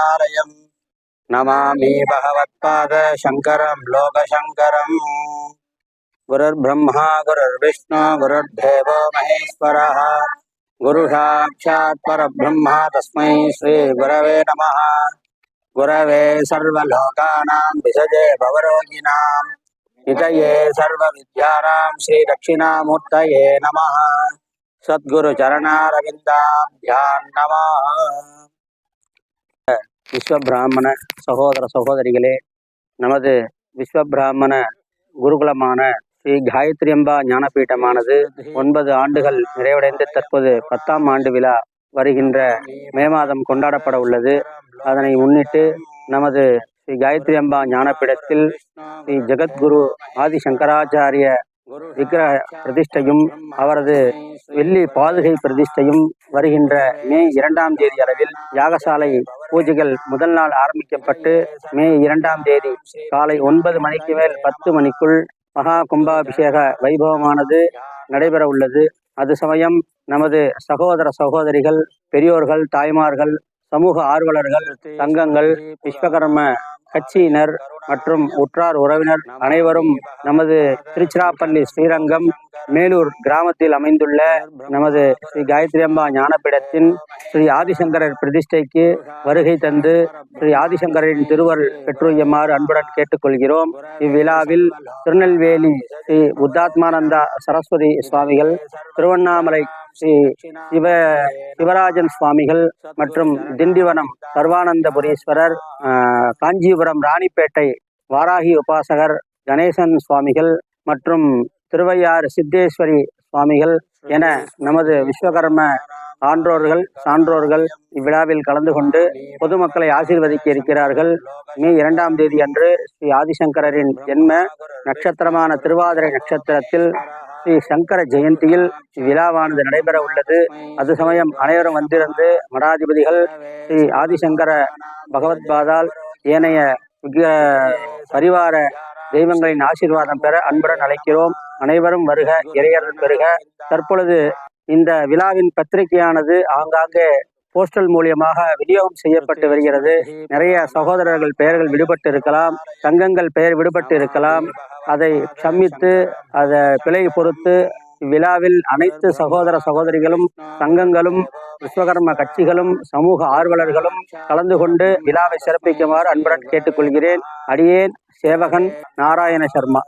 नारायम् नमामि भगवत्पादशङ्करं लोकशङ्करम् गुरुर्ब्रह्मा, गुरुर्विष्णु, गुरुर्देवो महेश्वरः। गुरुसाक्षात् परब्रह्म तस्मै श्रीगुरवे नमः। विषजे भवरोगिणां। हितये सर्वविद्यानां விஸ்வ பிராமண விஸ்வபிராமண சகோதர சகோதரிகளே நமது விஸ்வபிராமண குருகுலமான ஸ்ரீ காயத்ரி அம்பா ஞானபீட்டமானது ஒன்பது ஆண்டுகள் நிறைவடைந்து தற்போது பத்தாம் ஆண்டு விழா வருகின்ற மே மாதம் கொண்டாடப்பட உள்ளது. அதனை முன்னிட்டு நமது ஸ்ரீ காயத்ரி அம்பா ஞானபீடத்தில் ஸ்ரீ ஜெகத்குரு ஆதி சங்கராச்சாரிய விக்கிரக பிரதிஷ்டையும் அவரது வெள்ளி பாதுகை பிரதிஷ்டையும் வருகின்ற மே இரண்டாம் தேதி அளவில் யாகசாலை பூஜைகள் முதல் நாள் ஆரம்பிக்கப்பட்டு மே இரண்டாம் தேதி காலை ஒன்பது மணிக்கு மேல் பத்து மணிக்குள் மகா கும்பாபிஷேக வைபவமானது நடைபெற உள்ளது. அது சமயம் நமது சகோதர சகோதரிகள் பெரியோர்கள் தாய்மார்கள் சமூக ஆர்வலர்கள் சங்கங்கள் விஸ்வகர்ம கட்சியினர் மற்றும் உற்றார் உறவினர் அனைவரும் நமது திருச்சிராப்பள்ளி ஸ்ரீரங்கம் மேலூர் கிராமத்தில் அமைந்துள்ள நமது ஸ்ரீ காயத்ரி அம்மா ஞானபீடத்தின் ஸ்ரீ ஆதிசங்கரர் பிரதிஷ்டைக்கு வருகை தந்து ஸ்ரீ ஆதிசங்கரின் திருவருள் பெற்றுயுமாறு அன்புடன் கேட்டுக்கொள்கிறோம். இவ்விழாவில் திருநெல்வேலி ஸ்ரீ உத்தாத்மானந்தா சரஸ்வதி சுவாமிகள் திருவண்ணாமலை ஸ்ரீ சிவ சிவராஜன் சுவாமிகள் மற்றும் திண்டிவனம் சர்வானந்தபுரீஸ்வரர் ஆஹ், காஞ்சிபுரம் ராணிப்பேட்டை வாராகி உபாசகர் கணேசன் சுவாமிகள் மற்றும் திருவையாறு சித்தேஸ்வரி சுவாமிகள் என நமது விஸ்வகர்ம ஆன்றோர்கள் சான்றோர்கள் இவ்விழாவில் கலந்து கொண்டு பொதுமக்களை ஆசீர்வதிக்க இருக்கிறார்கள். மே இரண்டாம் தேதி அன்று ஸ்ரீ ஆதிசங்கரின் ஜென்ம நட்சத்திரமான திருவாதிரை நட்சத்திரத்தில் ஸ்ரீ சங்கர ஜெயந்தியில் இவ்விழாவானது நடைபெற உள்ளது அது சமயம் அனைவரும் வந்திருந்து மடாதிபதிகள் ஸ்ரீ ஆதிசங்கர பகவத்பாதால் ஏனைய பரிவார தெய்வங்களின் ஆசீர்வாதம் பெற அன்புடன் அழைக்கிறோம். அனைவரும் வருக இறையர்கள் பெறுக தற்பொழுது இந்த விழாவின் பத்திரிகையானது ஆங்காங்கே போஸ்டல் மூலியமாக விநியோகம் செய்யப்பட்டு வருகிறது. நிறைய சகோதரர்கள் பெயர்கள் விடுபட்டு இருக்கலாம். சங்கங்கள் பெயர் விடுபட்டு இருக்கலாம். அதை சம்மித்து அதை பிழை பொறுத்து இவ்விழாவில் அனைத்து சகோதர சகோதரிகளும் சங்கங்களும் விஸ்வகர்ம கட்சிகளும் சமூக ஆர்வலர்களும் கலந்து கொண்டு விழாவை சிறப்பிக்குமாறு அன்புடன் கேட்டுக்கொள்கிறேன். அடியேன் சேவகன் நாராயண சர்மா.